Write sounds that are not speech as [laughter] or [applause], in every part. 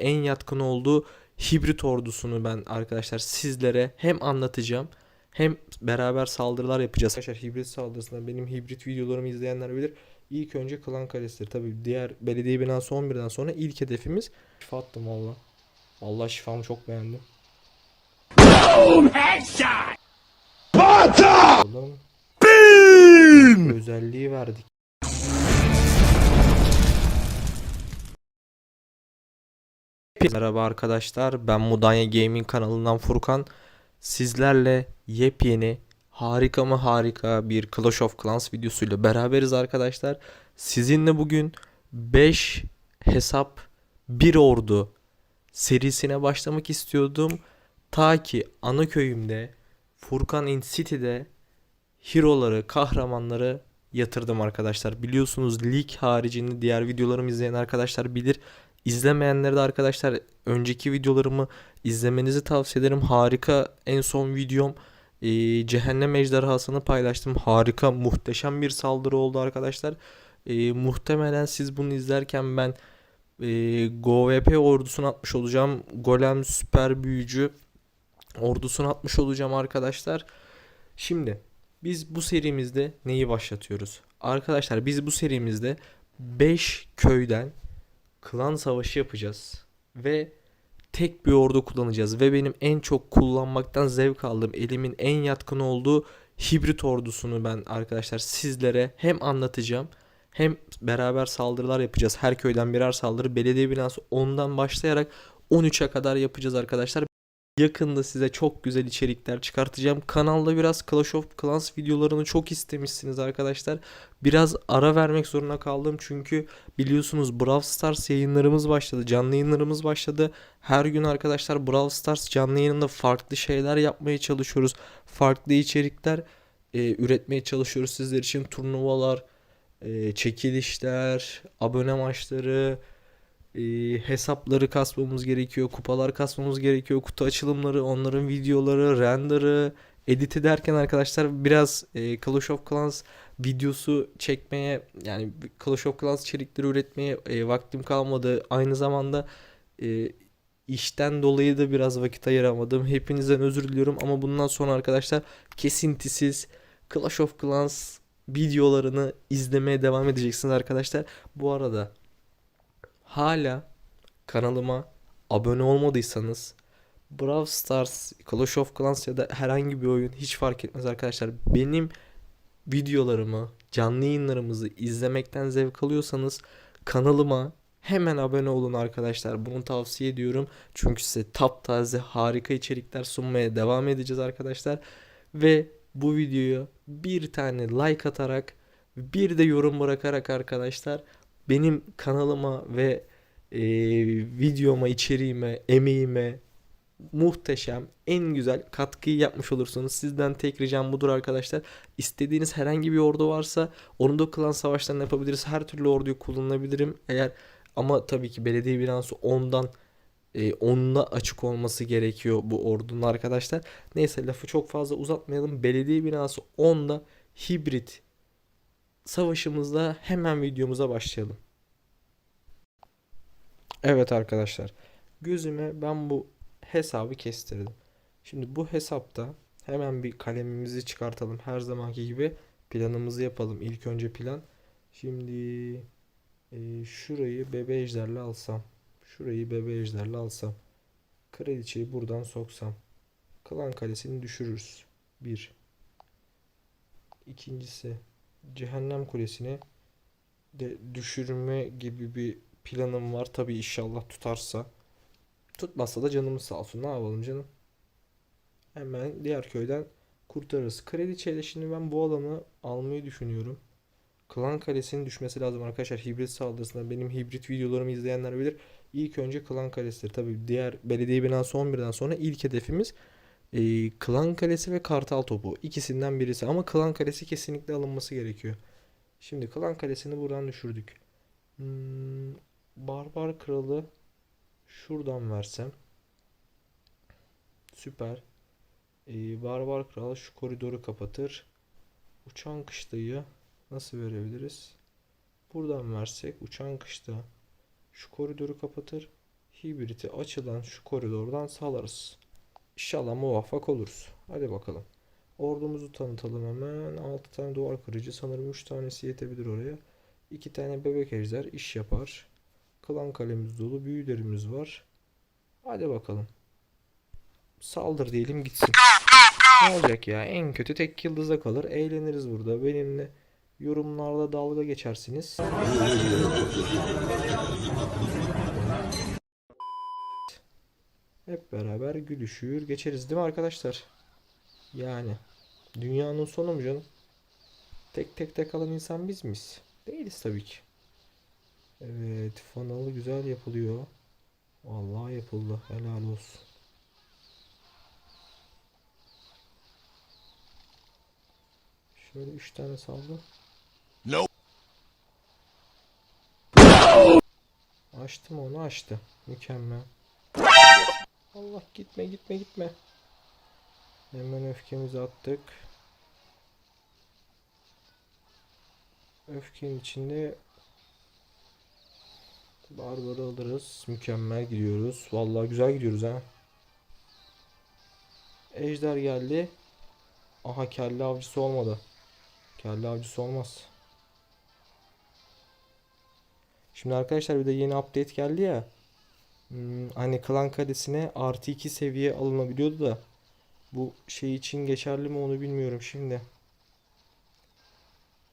en yatkın olduğu hibrit ordusunu ben arkadaşlar sizlere hem anlatacağım hem beraber saldırılar yapacağız. Arkadaşlar hibrit saldırısında benim hibrit videolarımı izleyenler bilir. İlk önce Klan Kalesi'dir. Tabii diğer belediye binası 11'den sonra ilk hedefimiz şifa attım valla. Valla şifamı çok beğendim. Oğlum. Özelliği verdik. Merhaba arkadaşlar. Ben Mudanya Gaming kanalından Furkan. Sizlerle yepyeni harika mı harika bir Clash of Clans videosuyla beraberiz arkadaşlar. Sizinle bugün 5 hesap 1 ordu serisine başlamak istiyordum. Ta ki ana köyümde Furkan in City'de hero'ları, kahramanları yatırdım arkadaşlar. Biliyorsunuz lig haricinde diğer videolarımı izleyen arkadaşlar bilir. İzlemeyenlere de arkadaşlar önceki videolarımı izlemenizi tavsiye ederim. Harika en son videom e, Cehennem Ejderhası'nı paylaştım. Harika muhteşem bir saldırı oldu arkadaşlar. E, muhtemelen siz bunu izlerken ben e, GoVP ordusunu atmış olacağım. Golem süper büyücü ordusunu atmış olacağım arkadaşlar. Şimdi biz bu serimizde neyi başlatıyoruz? Arkadaşlar biz bu serimizde 5 köyden klan savaşı yapacağız ve tek bir ordu kullanacağız ve benim en çok kullanmaktan zevk aldığım elimin en yatkın olduğu hibrit ordusunu ben arkadaşlar sizlere hem anlatacağım hem beraber saldırılar yapacağız. Her köyden birer saldırı belediye binası 10'dan başlayarak 13'e kadar yapacağız arkadaşlar. Yakında size çok güzel içerikler çıkartacağım. Kanalda biraz Clash of Clans videolarını çok istemişsiniz arkadaşlar. Biraz ara vermek zorunda kaldım çünkü biliyorsunuz Brawl Stars yayınlarımız başladı. Canlı yayınlarımız başladı. Her gün arkadaşlar Brawl Stars canlı yayınında farklı şeyler yapmaya çalışıyoruz. Farklı içerikler e, üretmeye çalışıyoruz sizler için. Turnuvalar, e, çekilişler, abone maçları, e, hesapları kasmamız gerekiyor, kupalar kasmamız gerekiyor, kutu açılımları, onların videoları, render'ı, edit ederken arkadaşlar biraz e, Clash of Clans videosu çekmeye yani Clash of Clans içerikleri üretmeye e, vaktim kalmadı. Aynı zamanda e, işten dolayı da biraz vakit ayıramadım. Hepinizden özür diliyorum ama bundan sonra arkadaşlar kesintisiz Clash of Clans videolarını izlemeye devam edeceksiniz arkadaşlar. Bu arada hala kanalıma abone olmadıysanız Brawl Stars, Clash of Clans ya da herhangi bir oyun hiç fark etmez arkadaşlar. Benim videolarımı, canlı yayınlarımızı izlemekten zevk alıyorsanız kanalıma hemen abone olun arkadaşlar. Bunu tavsiye ediyorum. Çünkü size taptaze harika içerikler sunmaya devam edeceğiz arkadaşlar. Ve bu videoya bir tane like atarak bir de yorum bırakarak arkadaşlar benim kanalıma ve e, videoma, içeriğime, emeğime muhteşem, en güzel katkıyı yapmış olursunuz. Sizden tek ricam budur arkadaşlar. İstediğiniz herhangi bir ordu varsa onu da klan savaşlarını yapabiliriz. Her türlü orduyu kullanabilirim. Eğer ama tabii ki belediye binası ondan e, onunla açık olması gerekiyor bu ordunun arkadaşlar. Neyse lafı çok fazla uzatmayalım. Belediye binası 10'da hibrit savaşımızda hemen videomuza başlayalım. Evet arkadaşlar. Gözüme ben bu hesabı kestirdim. Şimdi bu hesapta hemen bir kalemimizi çıkartalım. Her zamanki gibi planımızı yapalım. İlk önce plan. Şimdi e, şurayı bebe ejderle alsam. Şurayı bebe ejderle alsam. Kraliçeyi buradan soksam. Klan kalesini düşürürüz. Bir. İkincisi Cehennem Kulesi'ni de düşürme gibi bir planım var. Tabi inşallah tutarsa. Tutmazsa da canımız sağ olsun. Ne yapalım canım? Hemen diğer köyden kurtarırız. Kraliçeyle şimdi ben bu alanı almayı düşünüyorum. Klan Kalesi'nin düşmesi lazım arkadaşlar. Hibrit saldırısında benim hibrit videolarımı izleyenler bilir. İlk önce Klan Kalesi'dir. Tabi diğer belediye binası 11'den sonra ilk hedefimiz e, Klan Kalesi ve Kartal Topu. İkisinden birisi ama Klan Kalesi kesinlikle alınması gerekiyor. Şimdi Klan Kalesi'ni buradan düşürdük. Hmm, Barbar Kralı şuradan versem. Süper. Ee, Barbar Kral şu koridoru kapatır. Uçan kışlayı nasıl verebiliriz? Buradan versek uçan kışta şu koridoru kapatır. hibriti açılan şu koridordan salarız. İnşallah muvaffak oluruz. Hadi bakalım. Ordumuzu tanıtalım hemen. 6 tane duvar kırıcı. Sanırım 3 tanesi yetebilir oraya. 2 tane bebek ejder iş yapar. Klan kalemiz dolu. Büyülerimiz var. Hadi bakalım. Saldır diyelim gitsin. Ne olacak ya? En kötü tek yıldıza kalır. Eğleniriz burada. Benimle yorumlarda dalga geçersiniz. Hep beraber gülüşür geçeriz değil mi arkadaşlar? Yani dünyanın sonu mu canım? Tek tek tek kalan insan biz miyiz? Değiliz tabii ki. Evet, fanalı güzel yapılıyor. Vallahi yapıldı. Helal olsun. Şöyle üç tane saldı. Açtım onu açtı. Mükemmel. Allah gitme gitme gitme. Hemen öfkemizi attık. Öfkenin içinde Barbarı alırız. Mükemmel gidiyoruz. Vallahi güzel gidiyoruz ha. Ejder geldi. Aha kelle avcısı olmadı. Kelle avcısı olmaz. Şimdi arkadaşlar bir de yeni update geldi ya. Hmm, hani klan kalesine artı 2 seviye alınabiliyordu da. Bu şey için geçerli mi onu bilmiyorum şimdi.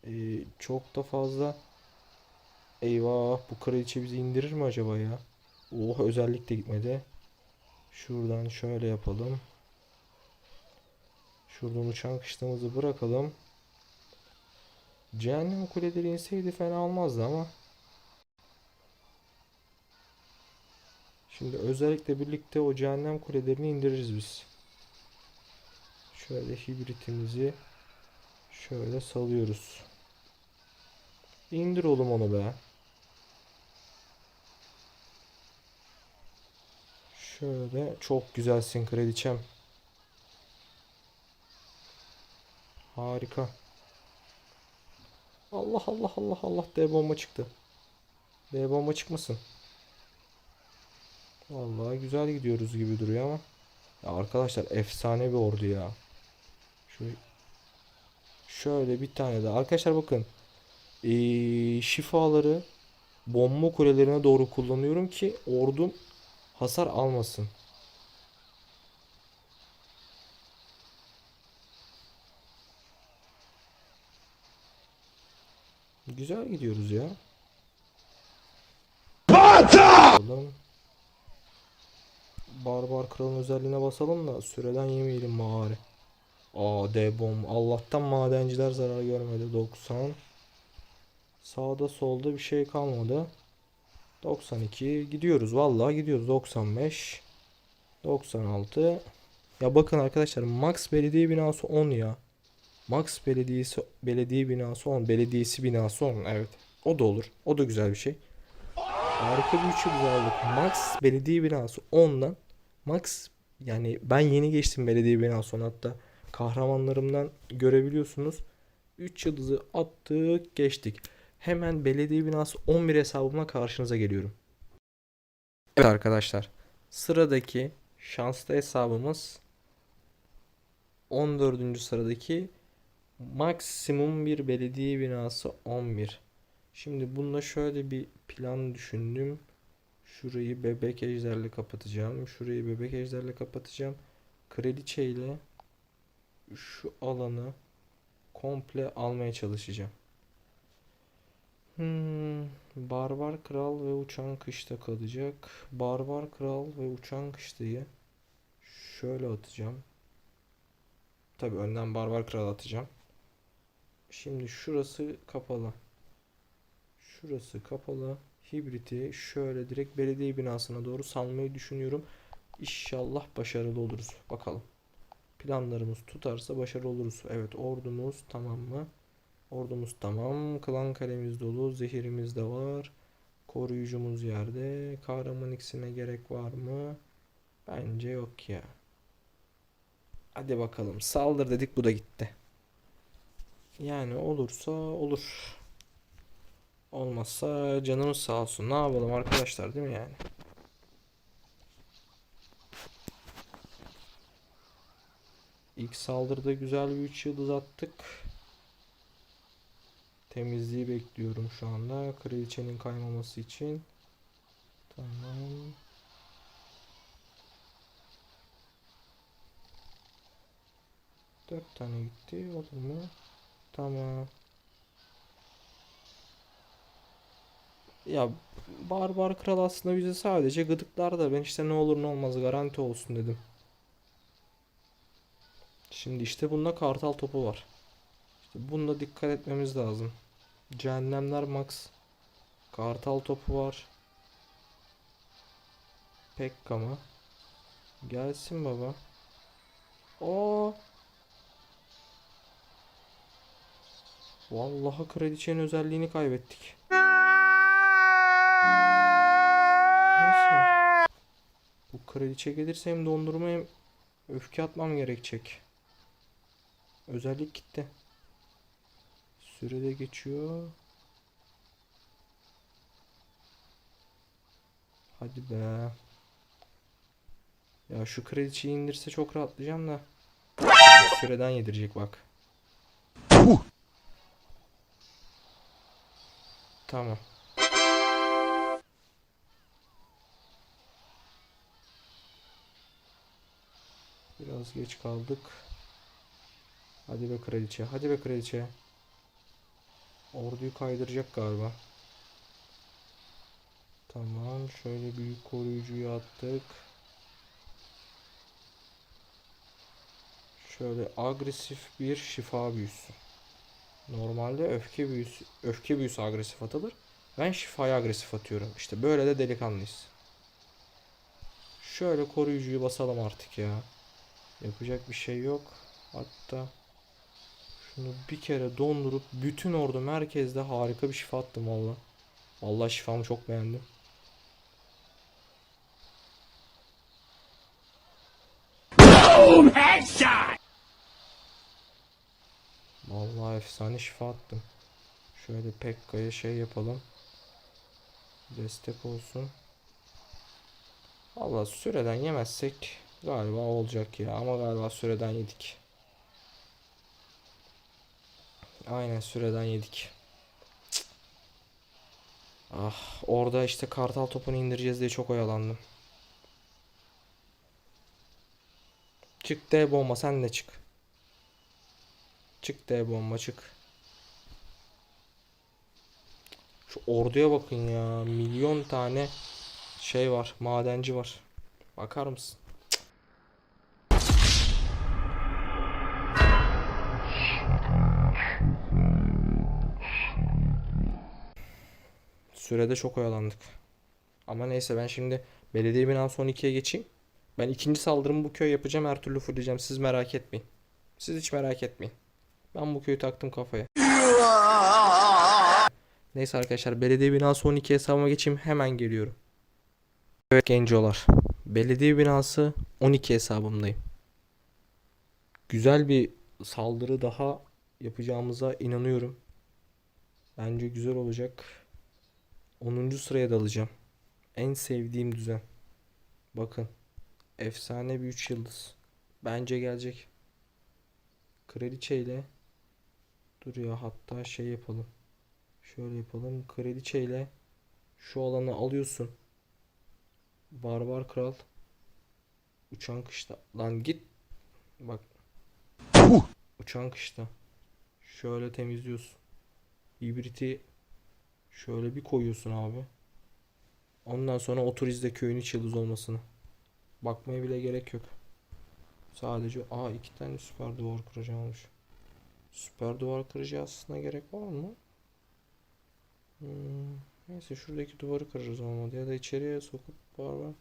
Ee, çok da fazla Eyvah bu kraliçe bizi indirir mi acaba ya? Oh özellik de gitmedi. Şuradan şöyle yapalım. Şuradan uçan kışlamızı bırakalım. Cehennem kuleleri inseydi fena olmazdı ama. Şimdi özellikle birlikte o cehennem kulelerini indiririz biz. Şöyle hibritimizi şöyle salıyoruz. İndir oğlum onu be. Şöyle çok güzelsin kraliçem. Harika. Allah Allah Allah Allah D bomba çıktı. D bomba çıkmasın. Vallahi güzel gidiyoruz gibi duruyor ama. Ya arkadaşlar efsane bir ordu ya. Şu şöyle bir tane daha. Arkadaşlar bakın. Ee, şifaları bomba kulelerine doğru kullanıyorum ki ordum hasar almasın. Güzel gidiyoruz ya. Bakalım. Barbar kralın özelliğine basalım da süreden yemeyelim bari. Aa D bomb. Allah'tan madenciler zarar görmedi. 90. Sağda solda bir şey kalmadı. 92 gidiyoruz. Vallahi gidiyoruz. 95 96 ya bakın arkadaşlar Max belediye binası 10 ya. Max belediyesi belediye binası 10 belediyesi binası 10 evet. O da olur. O da güzel bir şey. Harika bir üçü güzellik Max belediye binası 10'dan Max yani ben yeni geçtim belediye binası 10 hatta kahramanlarımdan görebiliyorsunuz 3 yıldızı attık geçtik Hemen belediye binası 11 hesabıma karşınıza geliyorum. Evet arkadaşlar. Sıradaki şanslı hesabımız 14. sıradaki maksimum bir belediye binası 11. Şimdi bunda şöyle bir plan düşündüm. Şurayı bebek ejderle kapatacağım. Şurayı bebek ejderle kapatacağım. Kraliçe ile şu alanı komple almaya çalışacağım. Hmm, Barbar Kral ve Uçan Kışta kalacak. Barbar Kral ve Uçan Kışta'yı şöyle atacağım. Tabi önden Barbar Kral atacağım. Şimdi şurası kapalı. Şurası kapalı. Hibriti şöyle direkt belediye binasına doğru salmayı düşünüyorum. İnşallah başarılı oluruz. Bakalım. Planlarımız tutarsa başarılı oluruz. Evet ordumuz tamam mı? Ordumuz tamam. Klan kalemiz dolu. Zehirimiz de var. Koruyucumuz yerde. Kahraman iksine gerek var mı? Bence yok ya. Hadi bakalım. Saldır dedik bu da gitti. Yani olursa olur. Olmazsa canımız sağ olsun. Ne yapalım arkadaşlar değil mi yani? İlk saldırıda güzel bir 3 yıldız attık. Temizliği bekliyorum şu anda. Kraliçenin kaymaması için. Tamam. Dört tane gitti. Olur mu? Tamam. Ya Barbar Kral aslında bizi sadece gıdıklar da ben işte ne olur ne olmaz garanti olsun dedim. Şimdi işte bunda kartal topu var. İşte bunda dikkat etmemiz lazım. Cehennemler Max. Kartal topu var. Pekka mı? Gelsin baba. O. Vallahi kraliçenin özelliğini kaybettik. Neyse. Bu kraliçe gelirse hem dondurma hem öfke atmam gerekecek. Özellik gitti. Sürede geçiyor. Hadi be. Ya şu kraliçeyi indirse çok rahatlayacağım da. Süreden yedirecek bak. Tamam. Biraz geç kaldık. Hadi be kraliçe. Hadi be kraliçe. Orduyu kaydıracak galiba. Tamam. Şöyle büyük koruyucuyu attık. Şöyle agresif bir şifa büyüsü. Normalde öfke büyüsü, öfke büyüsü agresif atılır. Ben şifaya agresif atıyorum. İşte böyle de delikanlıyız. Şöyle koruyucuyu basalım artık ya. Yapacak bir şey yok. Hatta şunu bir kere dondurup bütün ordu merkezde harika bir şifa attım valla. Vallahi şifamı çok beğendim. Vallahi efsane şifa attım. Şöyle Pekka'ya şey yapalım. Destek olsun. Vallahi süreden yemezsek galiba olacak ya ama galiba süreden yedik. Aynen süreden yedik. Ah orada işte kartal topunu indireceğiz diye çok oyalandım. Çık D bomba sen de çık. Çık D bomba çık. Şu orduya bakın ya. Milyon tane şey var. Madenci var. Bakar mısın? Sürede çok oyalandık. Ama neyse ben şimdi belediye binası 12'ye geçeyim. Ben ikinci saldırımı bu köy yapacağım. Her türlü fulleyeceğim. Siz merak etmeyin. Siz hiç merak etmeyin. Ben bu köyü taktım kafaya. Neyse arkadaşlar belediye binası 12 hesabıma geçeyim hemen geliyorum. Evet gencolar. Belediye binası 12 hesabımdayım. Güzel bir saldırı daha yapacağımıza inanıyorum. Bence güzel olacak. 10. sıraya dalacağım. En sevdiğim düzen. Bakın. Efsane bir 3 yıldız. Bence gelecek. Kraliçe ile Dur ya hatta şey yapalım. Şöyle yapalım. Kraliçe ile şu alanı alıyorsun. Barbar kral. Uçan kışta. Lan git. Bak. Uçan kışta. Şöyle temizliyorsun. Hibriti şöyle bir koyuyorsun abi. Ondan sonra otur izle köyün hiç yıldız olmasını. Bakmaya bile gerek yok. Sadece aa iki tane süper duvar kıracağım olmuş. Süper duvar kırıcı aslında gerek var mı? Hmm, neyse şuradaki duvarı kırarız olmadı ya da içeriye sokup var var.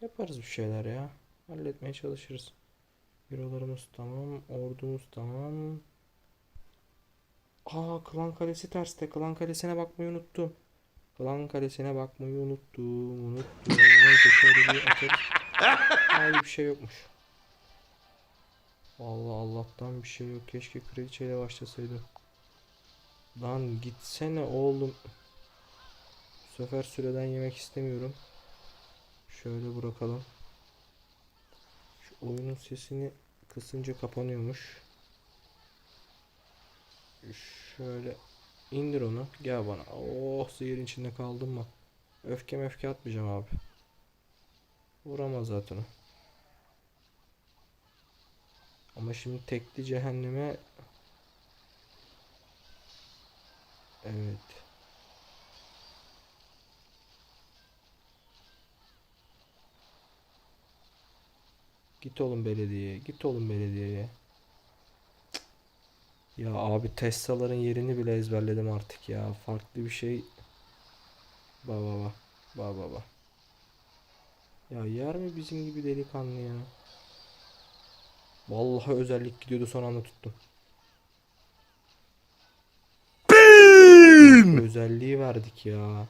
Yaparız bir şeyler ya. Halletmeye çalışırız. Bürolarımız tamam. Ordumuz tamam. Aa Klan Kalesi terste. Klan Kalesi'ne bakmayı unuttum. Klan Kalesi'ne bakmayı unuttum. Unuttum. Neyse şöyle bir atarız. [laughs] Hayır bir şey yokmuş. Vallahi Allah'tan bir şey yok. Keşke kraliçeyle başlasaydı. Lan gitsene oğlum. Bu sefer süreden yemek istemiyorum. Şöyle bırakalım. Şu oyunun sesini Kısınca kapanıyormuş. Şöyle indir onu. Gel bana. Oh zehir içinde kaldım mı? Öfke mefke atmayacağım abi. Vuramaz zaten o. Ama şimdi tekli cehenneme Evet. Git oğlum belediyeye. Git oğlum belediyeye. Ya abi Tesla'ların yerini bile ezberledim artık ya. Farklı bir şey. Ba ba ba. Ba ba ba. Ya yer mi bizim gibi delikanlı ya? Vallahi özellik gidiyordu son anda tuttum. Özelliği verdik ya.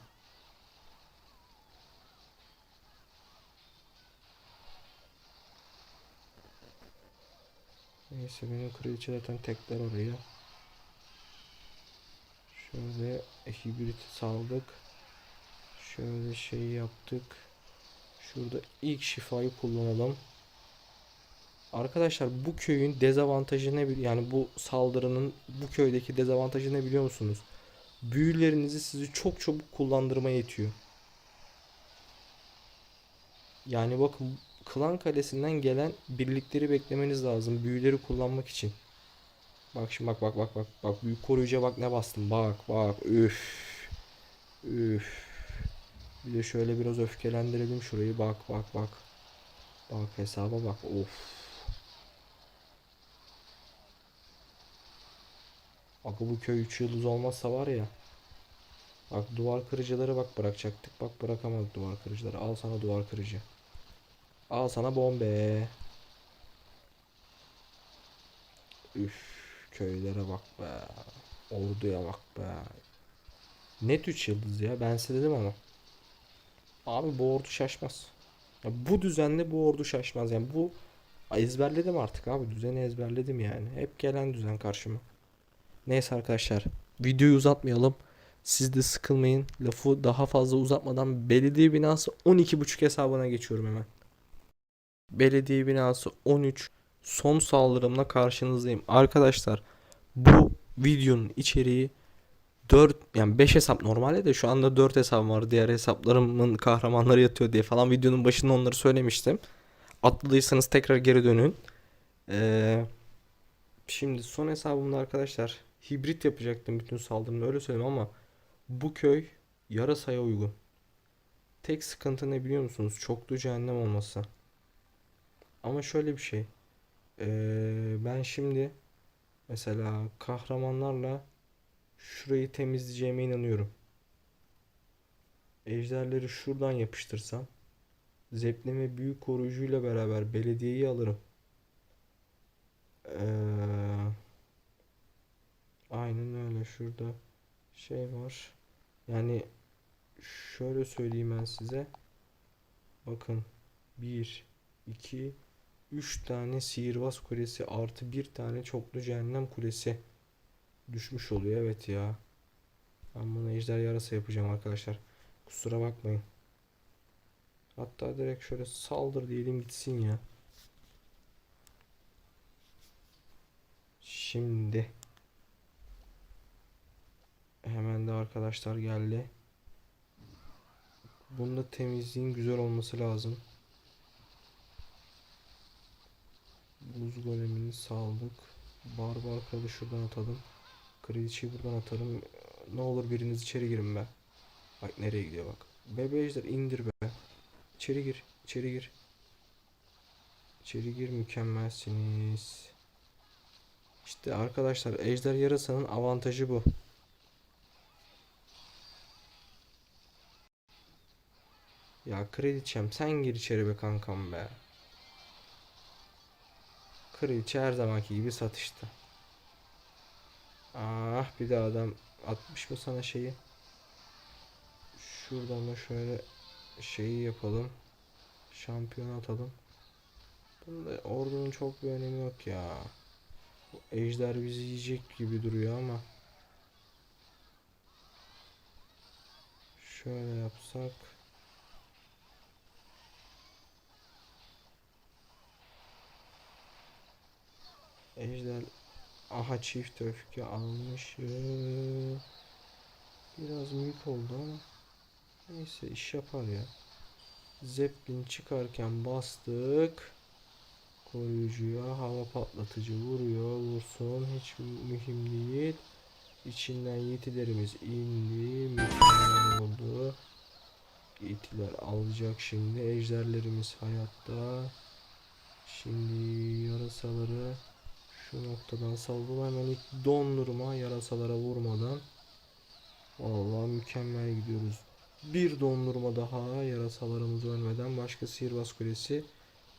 Neyse benim kraliçe zaten tekler oraya. Şöyle hibrit saldık. Şöyle şey yaptık. Şurada ilk şifayı kullanalım. Arkadaşlar bu köyün dezavantajı ne yani bu saldırının bu köydeki dezavantajı ne biliyor musunuz? Büyülerinizi sizi çok çabuk kullandırmaya yetiyor. Yani bakın Klan Kalesi'nden gelen birlikleri beklemeniz lazım büyüleri kullanmak için. Bak şimdi bak bak bak bak bak büyük koruyucuya bak ne bastım? Bak bak üf üf. Bir de şöyle biraz öfkelendirelim şurayı bak bak bak. Bak hesaba bak of. Bak bu köy 3 yıldız olmazsa var ya. Bak duvar kırıcıları bak bırakacaktık. Bak bırakamadık duvar kırıcıları. Al sana duvar kırıcı Al sana bombe. Üf, köylere bak be. Orduya bak be. Net 3 yıldız ya. Ben size dedim ama. Abi bu ordu şaşmaz. Ya bu düzenle bu ordu şaşmaz. Yani bu ezberledim artık abi. Düzeni ezberledim yani. Hep gelen düzen karşıma. Neyse arkadaşlar. Videoyu uzatmayalım. Siz de sıkılmayın. Lafı daha fazla uzatmadan belediye binası 12.5 hesabına geçiyorum hemen. Belediye binası 13 son saldırımla karşınızdayım. Arkadaşlar bu videonun içeriği 4 yani 5 hesap normalde de şu anda 4 hesabım var. Diğer hesaplarımın kahramanları yatıyor diye falan videonun başında onları söylemiştim. Atladıysanız tekrar geri dönün. Ee, şimdi son hesabımda arkadaşlar hibrit yapacaktım bütün saldırımda öyle söyleyeyim ama bu köy yarasaya uygun. Tek sıkıntı ne biliyor musunuz? Çoklu cehennem olması. Ama şöyle bir şey. Ee, ben şimdi mesela kahramanlarla şurayı temizleyeceğime inanıyorum. Ejderleri şuradan yapıştırsam zepleme büyük koruyucuyla beraber belediyeyi alırım. Ee, aynen öyle şurada şey var. Yani şöyle söyleyeyim ben size. Bakın 1 2 3 tane sihirbaz kulesi artı bir tane çoklu cehennem kulesi düşmüş oluyor. Evet ya. Ben bunu ejder yarası yapacağım arkadaşlar. Kusura bakmayın. Hatta direkt şöyle saldır diyelim gitsin ya. Şimdi hemen de arkadaşlar geldi. Bunda temizliğin güzel olması lazım. Buz golemini saldık. Barbar kralı şuradan atalım. Kraliçeyi buradan atalım. Ne olur biriniz içeri girin be. Bak nereye gidiyor bak. Bebe ejder indir be. İçeri gir. içeri gir. İçeri gir mükemmelsiniz. İşte arkadaşlar ejder yarasanın avantajı bu. Ya kraliçem sen gir içeri be kankam be. Kraliçe her zamanki gibi satıştı. Ah bir de adam atmış mı sana şeyi? Şuradan da şöyle şeyi yapalım. Şampiyon atalım. Bunda ordunun çok bir önemi yok ya. Bu ejder bizi yiyecek gibi duruyor ama. Şöyle yapsak. Ejder aha çift öfke almış. Biraz büyük oldu ama neyse iş yapar ya. Zeppelin çıkarken bastık. Koruyucuya hava patlatıcı vuruyor. Vursun hiç mühim değil. İçinden yetilerimiz indi. Mükemmel oldu. Yetiler alacak şimdi. Ejderlerimiz hayatta. Şimdi yarasaları şu noktadan saldım. Hemen ilk dondurma yarasalara vurmadan. Vallahi mükemmel gidiyoruz. Bir dondurma daha yarasalarımız ölmeden. Başka sihirbaz kulesi.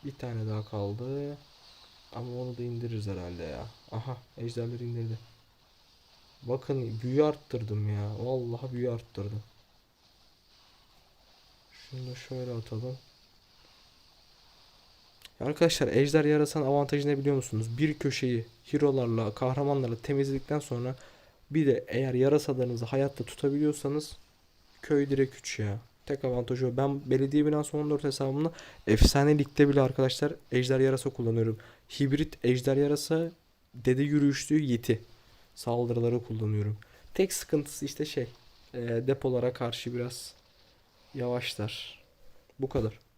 Bir tane daha kaldı. Ama onu da indiririz herhalde ya. Aha ejderleri indirdi. Bakın büyü arttırdım ya. Vallahi büyü arttırdım. Şunu da şöyle atalım. Arkadaşlar ejder yarasının avantajı ne biliyor musunuz? Bir köşeyi hero'larla, kahramanlarla temizledikten sonra bir de eğer yarasalarınızı hayatta tutabiliyorsanız köy direkt 3 ya. Tek avantajı o. Ben belediye binası 14 hesabımda efsane ligde bile arkadaşlar ejder yarasa kullanıyorum. Hibrit ejder yarasa dede yürüyüşlü yeti saldırıları kullanıyorum. Tek sıkıntısı işte şey e, depolara karşı biraz yavaşlar. Bu kadar.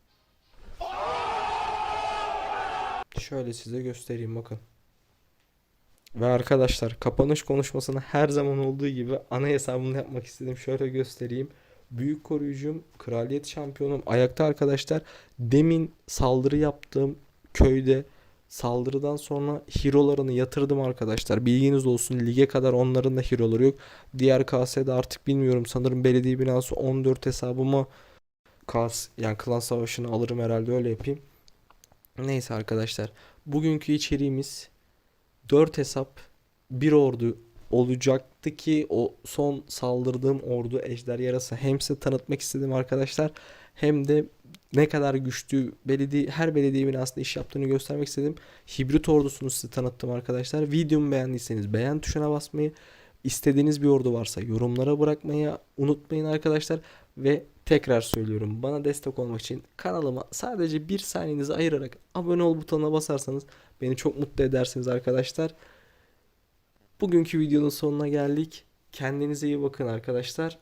Şöyle size göstereyim bakın. Ve arkadaşlar kapanış konuşmasını her zaman olduğu gibi ana hesabımda yapmak istedim. Şöyle göstereyim. Büyük koruyucum, kraliyet şampiyonum ayakta arkadaşlar. Demin saldırı yaptığım köyde saldırıdan sonra hero'larını yatırdım arkadaşlar. Bilginiz olsun lige kadar onların da hero'ları yok. Diğer KS'de artık bilmiyorum sanırım belediye binası 14 hesabıma KS yani klan savaşını alırım herhalde öyle yapayım. Neyse arkadaşlar. Bugünkü içeriğimiz 4 hesap bir ordu olacaktı ki o son saldırdığım ordu ejder yarası hem size tanıtmak istedim arkadaşlar hem de ne kadar güçlü belediye her belediye binasında iş yaptığını göstermek istedim. Hibrit ordusunu size tanıttım arkadaşlar. Videomu beğendiyseniz beğen tuşuna basmayı, istediğiniz bir ordu varsa yorumlara bırakmayı unutmayın arkadaşlar ve tekrar söylüyorum bana destek olmak için kanalıma sadece bir saniyenizi ayırarak abone ol butonuna basarsanız beni çok mutlu edersiniz arkadaşlar. Bugünkü videonun sonuna geldik. Kendinize iyi bakın arkadaşlar.